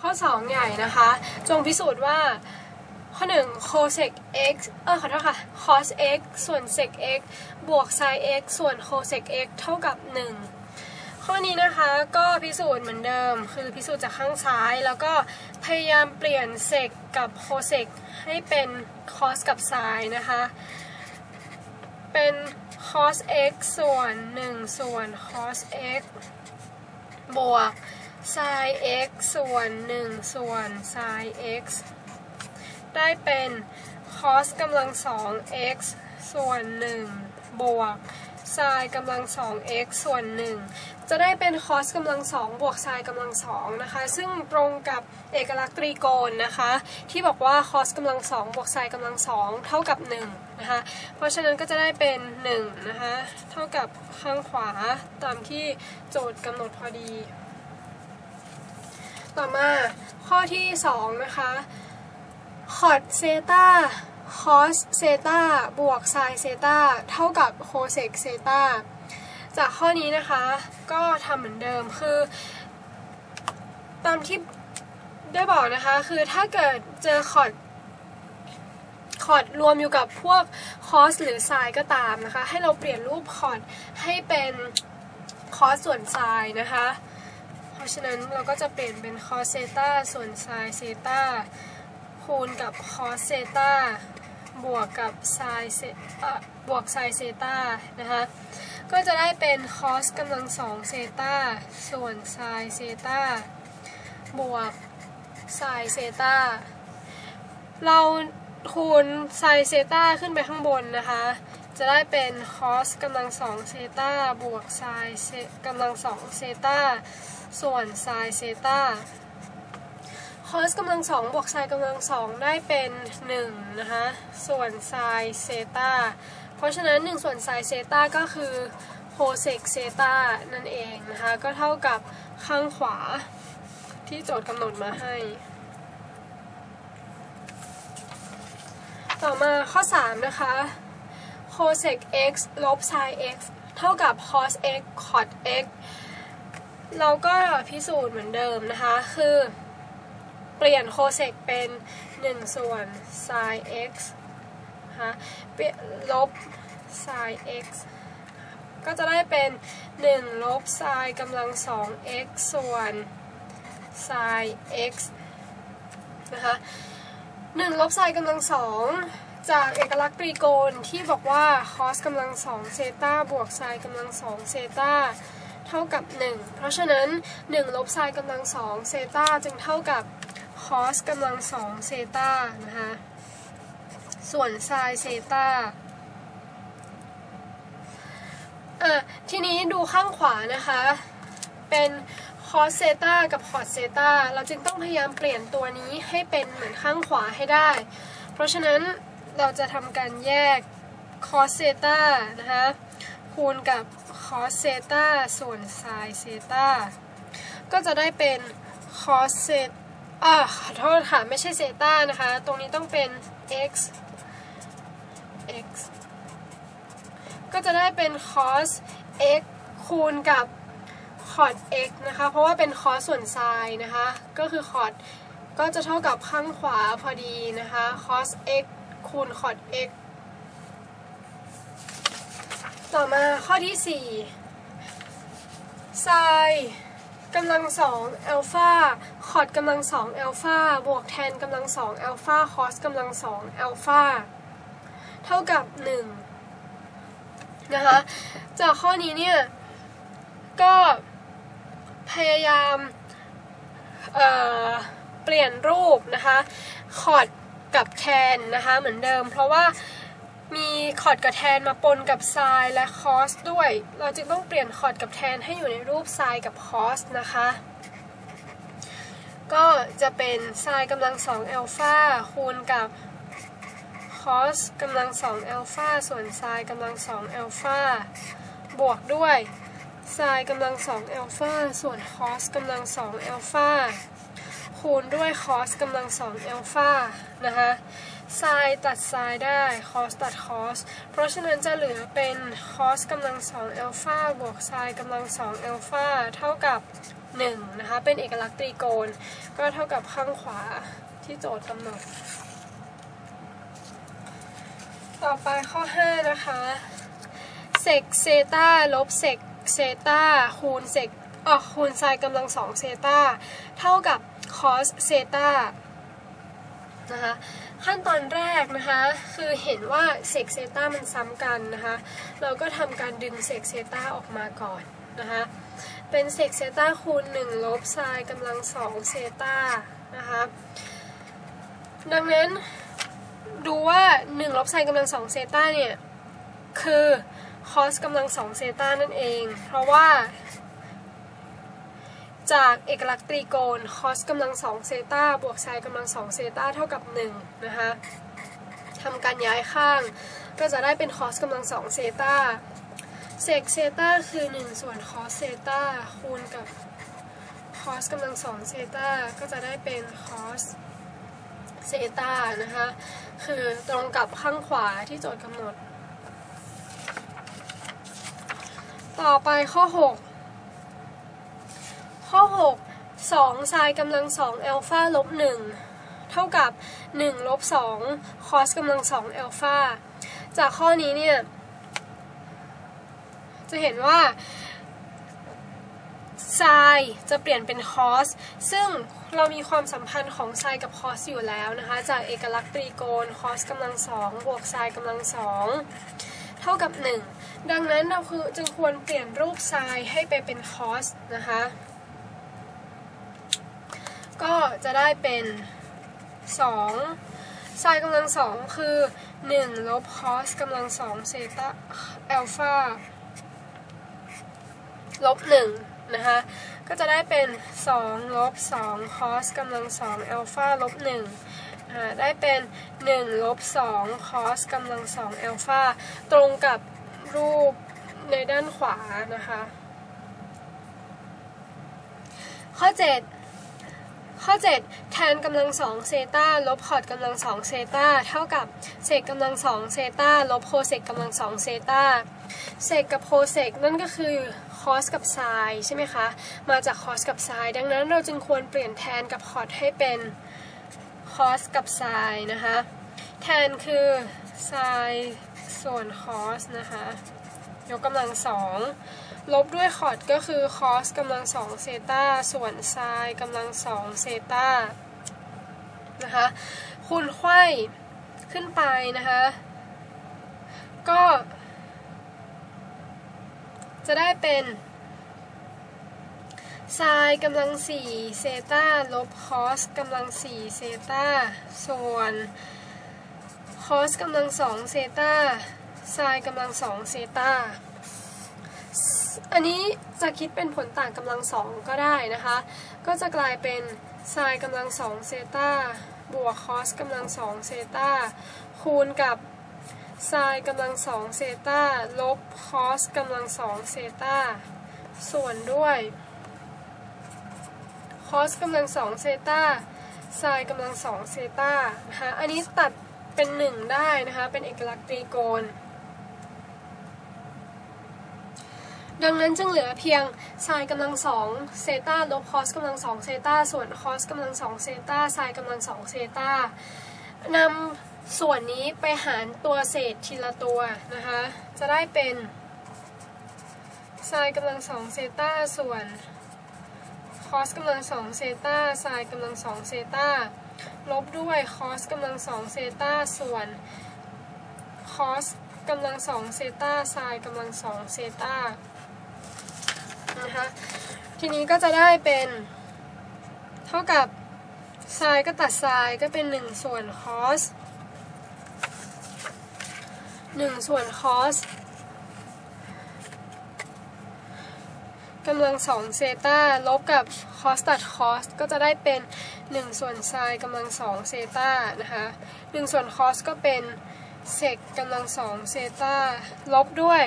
ข้อ 2 ใหญ่นะคะ จงพิสูจน์ว่า ข้อ 1 cosec x เออขอโทษค่ะ cos x ส่วน sec x บวก sin x ส่วน cosec x เท่ากับ 1 ข้อนี้นะคะก็พิสูจน์เหมือนเดิม คือพิสูจน์จากข้างซ้าย แล้วก็พยายามเปลี่ยน sec กับ cosec ให้เป็น cos กับ sin นะคะ เป็น cos x ส่วน 1 ส่วน cos x บวก sin x ส่วน 1 ส่วน sin x ได้เป็น cos กำลังสอง x ส่วน 1 บวก sin กำลังสอง x ส่วน 1 จะได้เป็น cos กำลังสองบวก sin กำลังสองนะคะ ซึ่งตรงกับเอกลักษณ์ตรีโกณนะคะ ที่บอกว่า cos กำลังสองบวก sin กำลังสองเท่ากับ1นะคะ เพราะฉะนั้นก็จะได้เป็น1นะคะ เท่ากับข้างขวาตามที่โจทย์กำหนดพอดี ต่อมาข้อที่ 2 นะคะ cot เซตา cos เซตาบวก sin เซตาเท่ากับ cosec เซตาจากข้อนี้นะคะก็ทำเหมือนเดิมคือ ตามที่ได้บอกนะคะคือถ้าเกิดเจอ cot คอร์ดรวมอยู่กับพวก cos หรือ sin ก็ตามนะคะ ให้เราเปลี่ยนรูปคอร์ดให้เป็น cos ส่วน sin นะคะ ราะฉะนั้นเราก็จะเปลี่ยนเป็น cos เซตาส่วน sin เซตาคูณกับ cos เซตาบวกกับ sin เซเอ่อบวก sin เซตานะคะก็จะได้เป็น cos กำลังสองเซตาส่วน sin เซตาบวก sin เซตาเราคูณ sin เซตาขึ้นไปข้างบนนะคะ จะได้เป็น cos กำลังสองเซตาบวก sin เซกำลังสองเซตา ส่วน sin เซตา cos กำลังสองบวก sin กำลังสองได้เป็น1นะคะ ส่วน sin เซตาเพราะฉะนั้น 1 ส่วน sin เซตาก็คือ cosec เซตานั่นเองนะคะ ก็เท่ากับข้างขวาที่โจทย์กำหนดมาให้ ต่อมาข้อ 3 นะคะ cosec x ลบ sin x เท่ากับ cos x cot x เราก็พิสูจน์เหมือนเดิมนะคะ คือ เปลี่ยน cosec เป็น 1 ส่วน sin x นะคะเปลี่ยนลบ sin x ก็จะได้เป็น 1 ลบ sin กำลัง 2 x ส่วน sin x นะคะ1ลบ sin กำลัง 2 จากเอกลักษณ์ตรีโกณที่บอกว่า cos กำลัง2เซตาบวก sin กำลัง2เซตา เท่ากับ 1 เพราะฉะนั้น 1 ลบ sin กำลัง2เซตาจึงเท่ากับ cos กำลัง2เซตานะคะ ส่วน sin เซตาอะทีนี้ดูข้างขวานะคะ เป็น cos เซตากับ cot เซตาเราจึงต้องพยายามเปลี่ยนตัวนี้ให้เป็นเหมือนข้างขวาให้ได้ เพราะฉะนั้นเราจะทำการแยก cos เซตานะคะคูณกับ cos เซตาส่วน sin เซตาก็จะได้เป็น cos เซตอ่าขอโทษค่ะ ไม่ใช่เซตานะคะ ตรงนี้ต้องเป็น x x ก็จะได้เป็น cos x คูณกับ cot x นะคะ เพราะว่าเป็น cos ส่วน sin นะคะ ก็คือ cot ก็จะเท่ากับข้างขวาพอดีนะคะ cos x คูณ cot x ต่อมาข้อที่4 sin กำลังสองอัลฟาคอดกำลังสองอัลฟาบวกแทนกำลังสองอัลฟาคอสกำลังสองอัลฟาเท่ากับ 1 นะคะ จากข้อนี้เนี่ย ก็พยายามเเปลี่ยนรูปนะคะคอดกับแทนนะคะเหมือนเดิม เพราะว่า มีคอร์ดกับแทนมาปนกับไซน์และคอสด้วย เราจึงต้องเปลี่ยนคอร์ดกับแทนให้อยู่ในรูปไซน์กับคอสนะคะ ก็จะเป็นไซน์กำลังสองอัลฟาคูณกับคอสกำลังสองอัลฟาส่วนไซน์กำลังสองอัลฟาบวกด้วยไซน์กำลังสองอัลฟาส่วนคอสกำลังสองอัลฟาคูณด้วยคอสกำลังสองอัลฟานะคะ ไซน์ตัดไซน์ได้ คอสตัดคอส เพราะฉะนั้นจะเหลือเป็นคอสกำลังสองเอลฟาบวกไซน์กำลังสองเอลฟาเท่ากับ1นะคะ เป็นเอกลักษณ์ตรีโกณ ก็เท่ากับข้างขวาที่โจทย์กำหนด ต่อไปข้อ 5 นะคะ เซกเซตาลบเซกเซตาคูณเซกอ๋อคูณไซน์กำลังสองเซตาเท่ากับคอสเซตานะคะ ขั้นตอนแรกนะคะ คือเห็นว่าเซกเซต้ามันซ้ำกันนะคะ เราก็ทำการดึงเซกเซต้าออกมาก่อนนะคะ เป็นเซกเซต้าคูณ1ลบไซน์กำลังสองเซต้านะคะ ดังนั้นดูว่า1ลบไซน์กำลังสองเซต้าเนี่ย คือคอสกำลังสองเซต้านั่นเอง เพราะว่า จากเอกลักษณ์ตรีโกณคอสกำลังสองเซตาบวกไซน์กำลังสองเซตาเท่ากับ1นะคะทำการย้ายข้าง ก็จะได้เป็นคอสกำลังสองเซตาเซกเซตาคือ 1 ส่วนคอสเซตาคูณกับคอสกำลังสองเซตาก็จะได้เป็นคอสเซตานะคะคือตรงกับข้างขวาที่โจทย์กำหนด ต่อไปข้อ 6 ข้อ 6 2 ไซน์กำลัง2อัลฟาลบ1เท่ากับ 1 ลบ 2 คอสกำลัง2อัลฟาจากข้อนี้เนี่ย จะเห็นว่าไซน์จะเปลี่ยนเป็นคอส ซึ่งเรามีความสัมพันธ์ของไซน์กับคอสอยู่แล้วนะคะ จากเอกลักษณ์ตรีโกณคอสกำลังสองบวกไซน์กำลังสองเท่ากับ 1 ดังนั้นเราคือจึงควรเปลี่ยนรูปไซน์ให้ไปเป็นคอสนะคะ จะได้เป็น2ไซน์กำลังสองคือ1ลบคอสกำลังสองเซตาอัลฟาลบ1นะคะ ก็จะได้เป็น2ลบ2คอสกำลัง2อัลฟาลบ1ได้เป็น1ลบ2คอสกำลัง2อัลฟาตรงกับรูปในด้านขวานะคะ ข้อ 7 ข้อ 7 แทนกำลังสองเซตาลบคอร์ดกำลังสองเซตาเท่ากับเศษกำลังสองเซตาลบโคเศษกำลังสองเซตาเศษกับโคเศษนั่นก็คือคอสกับไซน์ใช่ไหมคะ มาจากคอสกับไซน์ดังนั้นเราจึงควรเปลี่ยนแทนกับคอร์ดให้เป็นคอสกับไซน์นะคะ แทนคือไซน์ส่วนคอสนะคะ ยกกำลังสอง ลบด้วยคอร์ดก็คือคอสกำลังสองเซตาส่วนไซน์กำลังสองเซตานะคะคูณไขว้ขึ้นไปนะคะ ก็ จะได้เป็นไซน์กำลังสี่เซตาลบคอสกำลังสี่เซตาส่วนคอสกำลังสองเซตาไซน์กำลังสองเซตา อันนี้จะคิดเป็นผลต่างกำลังสองก็ได้นะคะ ก็จะกลายเป็นไซน์กำลังสองเซตาบวกคอสกำลังสองเซตาคูณกับไซน์กำลังสองเซตาลบคอสกำลังสองเซตาส่วนด้วยคอสกำลังสองเซตาไซน์กำลังสองเซตานะคะ อันนี้ตัดเป็นหนึ่งได้นะคะ เป็นเอกลักษณ์ตรีโกณ ดังนั้นจึงเหลือเพียงไซน์กำลังสองเซตาลบคอสกำลังสองเซตาส่วนคอสกำลังสองเซตาไซน์กำลังสองเซตานำส่วนนี้ไปหารตัวเศษทีละตัวนะคะ จะได้เป็นไซน์กำลังสองเซตาส่วนคอสกำลังสองเซตาไซน์กำลังสองเซตาลบด้วยคอสกำลังสองเซตาส่วนคอสกำลังสองเซตาไซน์กำลังสองเซตา นะคะ ทีนี้ก็จะได้เป็น เท่ากับไซน์ก็ตัดไซน์ก็เป็น 1 ส่วนคอส1ส่วนคอสกำลังสองเซตาลบกับคอสตัดคอสก็จะได้เป็น 1 ส่วนไซน์กำลังสองเซตานะคะ1ส่วนคอสก็เป็นเซกกำลังสองเซตาลบด้วย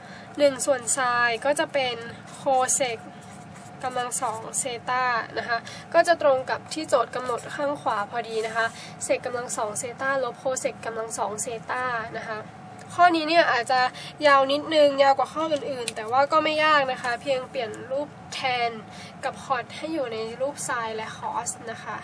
1 ส่วนไซน์ก็จะเป็น โคเซกกำลังสองเซตานะคะ ก็จะตรงกับที่โจทย์กำหนดข้างขวาพอดีนะคะเศษกำลังสองเซตาลบโคเศษกำลังสองเซตานะคะ ข้อนี้เนี่ยอาจจะยาวนิดนึง ยาวกว่าข้ออื่นๆ แต่ว่าก็ไม่ยากนะคะ เพียงเปลี่ยนรูปแทนกับคอร์ดให้อยู่ในรูปไซน์และคอสนะคะ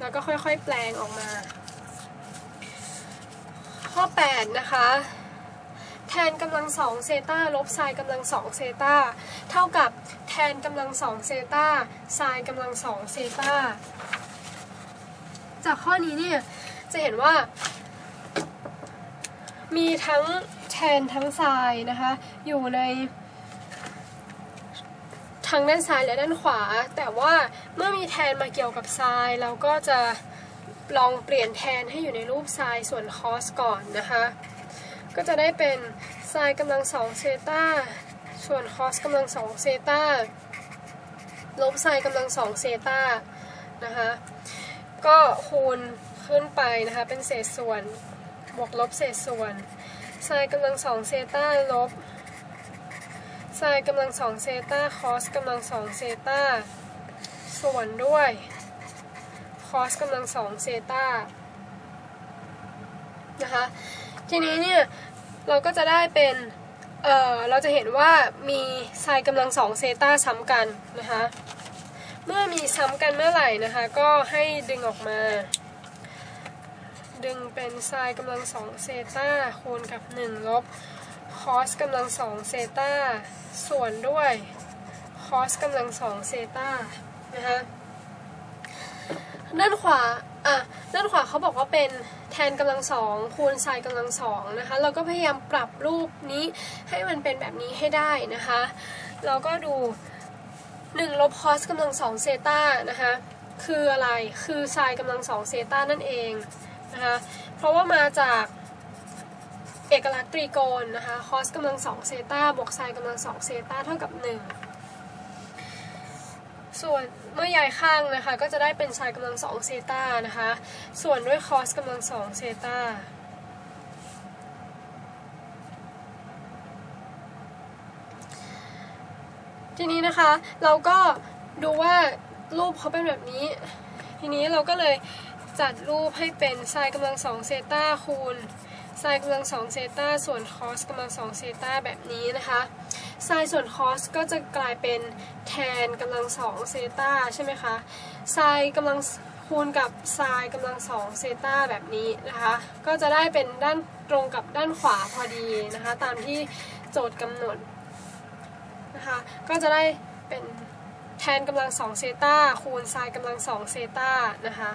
แล้วก็ค่อยๆแปลงออกมา ข้อ 8 นะคะ ทนกำลังสองเซตาลบไซน์กำลังสองเซตาเท่ากับแทนกำลังสองเซตาไซน์กำลังสองเซตาจากข้อนี้เนี่ยจะเห็นว่า มีทั้งแทนทั้งไซน์นะคะอยู่ในทั้งด้านซ้ายและด้านขวา แต่ว่าเมื่อมีแทนมาเกี่ยวกับไซน์เราก็จะลองเปลี่ยนแทนให้อยู่ในรูปไซน์ส่วนคอสก่อนนะคะ ก็จะได้เป็นไซน์กำลังสองเซตาส่วนคอสกำลังสองเซตาลบไซน์กำลังสองเซตานะคะก็คูณขึ้นไปนะคะเป็นเศษส่วนบวกลบเศษส่วนไซน์กำลังสองเซตาลบไซน์กำลังสองเซตาคอสกำลังสองเซตาส่วนด้วยคอสกำลังสองเซตานะคะ ทีนี้เนี่ยเราก็จะได้เป็นเอ่อเราจะเห็นว่ามีไซน์กำลังสองเซตาซ้ำกันนะคะเมื่อมีซ้ำกันเมื่อไหร่นะคะ ก็ให้ดึงออกมา ดึงเป็นไซน์กำลังสองเซตาคูณกับ 1 ลบคอสกำลังสองเซตาส่วนด้วยคอสกำลังสองเซตานะคะด้านขวา อะด้านขวาเขาบอกว่าเป็นแทนกำลังสองคูณไซน์กำลังสองนะคะ เราก็พยายามปรับรูปนี้ให้มันเป็นแบบนี้ให้ได้นะคะ เราก็ดู1ลบคอสกำลังสองเซตานะคะคืออะไรคือไซน์กำลังสองเซตานั่นเองนะคะ เพราะว่ามาจากเอกลักษณ์ตรีโกณนะคะคอสกำลังสองเซตาบวกไซน์กำลังสองเซตาเท่ากับ 1 ส่วน เมื่อย้ายข้างนะคะ ก็จะได้เป็นไซน์กำลังสองเซตานะคะ ส่วนด้วยคอสกำลังสองเซตาทีนี้นะคะเราก็ดูว่ารูปเขาเป็นแบบนี้ ทีนี้เราก็เลยจัดรูปให้เป็นไซน์กำลังสองเซตาคูณไซน์กำลังสองเซตาส่วนคอสกำลังสองเซตาแบบนี้นะคะไซน์ส่วนคอสก็จะกลายเป็น นกำลังสองเซตาใช่ไหมคะไซน์กำลังคูณกับไซน์กำลังสองเซตาแบบนี้นะคะ ก็จะได้เป็นด้านตรงกับด้านขวาพอดีนะคะ ตามที่โจทย์กำหนดนะคะ ก็จะได้เป็นแทนกำลังสองเซตาคูณไซน์กำลังสองเซตานะคะ